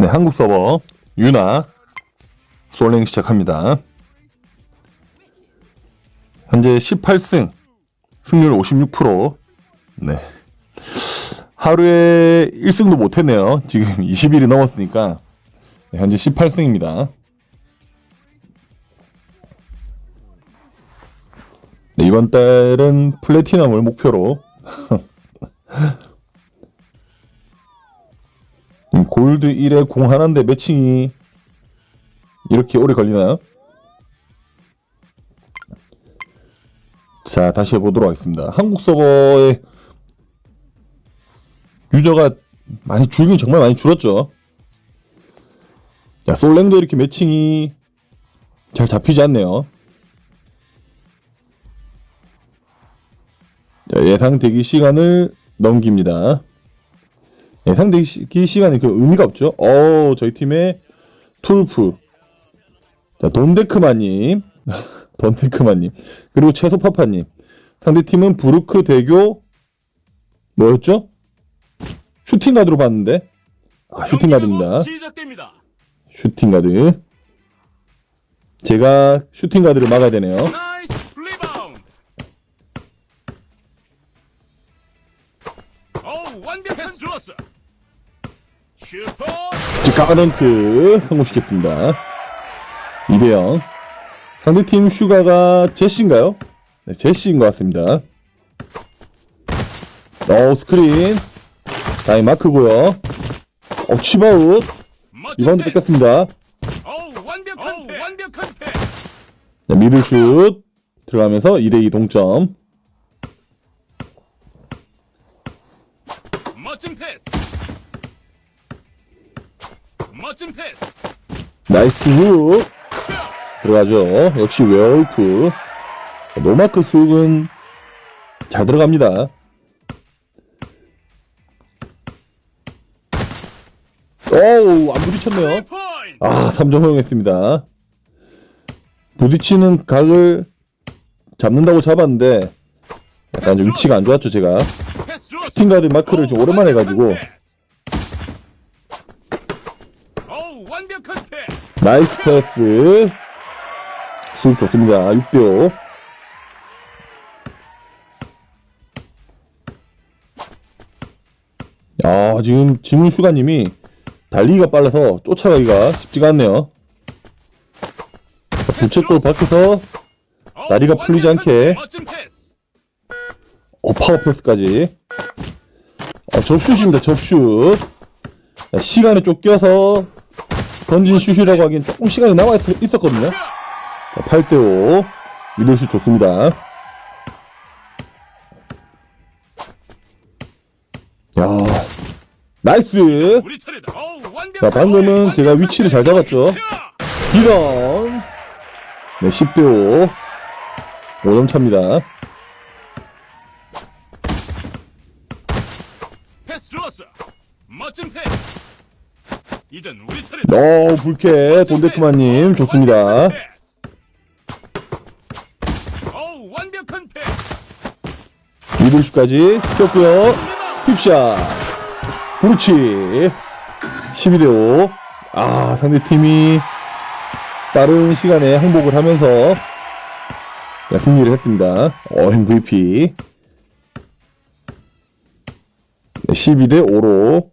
네, 한국 서버 유나 솔랭 시작합니다. 현재 18승, 승률 56%. 네. 하루에 1승도 못했네요. 지금 20일이 넘었으니까 네, 현재 18승입니다. 네, 이번 달은 플래티넘을 목표로 골드 1에 공 하나인데 매칭이 이렇게 오래 걸리나요? 자, 다시 해보도록 하겠습니다. 한국 서버의 유저가 많이 줄긴 정말 많이 줄었죠. 자, 솔랭도 이렇게 매칭이 잘 잡히지 않네요. 자, 예상 대기 시간을 넘깁니다. 예상 대기 시- 시간이 그 의미가 없죠. 어, 저희 팀의 툴프. 자, 돈데크마님. 돈데크마님. 그리고 채소파파님. 상대 팀은 부르크 대교 뭐였죠? 슈팅 가드로 봤는데. 아, 슈팅 가드입니다. 시작됩니다. 슈팅 가드. 제가 슈팅 가드를 막아야 되네요. 오 완벽한 좋았어. 슈퍼 즉 가든크 성공시켰습니다. 2대0. 상대팀 슈가가 제시인가요? 네, 제시인 것 같습니다. 어 스크린. 다이 마크고요. 어 치바웃. 이번도. 뺏겼습니다. 오 완벽한. 완벽한 패스. 자, 미들슛 들어가면서 2대2 동점. 멋진 패스. 멋진 패스. 나이스 훅. 슛. 들어가죠. 역시 웨어울프. 노마크 쑥은 잘 들어갑니다. 오우, 안 부딪혔네요. 아, 3점 허용했습니다. 부딪히는 각을 잡는다고 잡았는데, 약간 좀 위치가 안 좋았죠, 제가. 슈팅가드 마크를 좀 오랜만에 패스. 나이스 패스. 수입 좋습니다. 6대5. 야, 지금 지문 슈가님이 달리기가 빨라서 쫓아가기가 쉽지가 않네요. 자, 부채골 밖에서 오, 다리가 풀리지 않게. 패스. 어, 파워 패스까지. 어, 접슛입니다. 접슛. 자, 시간에 쫓겨서 던진 슛이라고 하기엔 조금 시간이 남아 있, 있었거든요. 슛. 자, 8대5. 미들슛 좋습니다. 야, 나이스. 자, 방금은 오, 제가 위치를 잘 잡았죠. 슛. 기던. 네, 10대5. 5점 차입니다. 멋진 패스. 이젠 우리 차례다. 어, 불쾌. 돈데크마님, 좋습니다. 오 완벽한 패스. 미들슛까지 튀었고요. 팁샷. 그렇지. 12대 5. 아, 상대팀이 빠른 시간에 항복을 하면서 야, 승리를 했습니다. 어, MVP. 12대 5로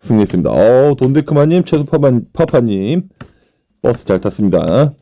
승리했습니다. 어, 돈데크마님, 최소파파님, 버스 잘 탔습니다.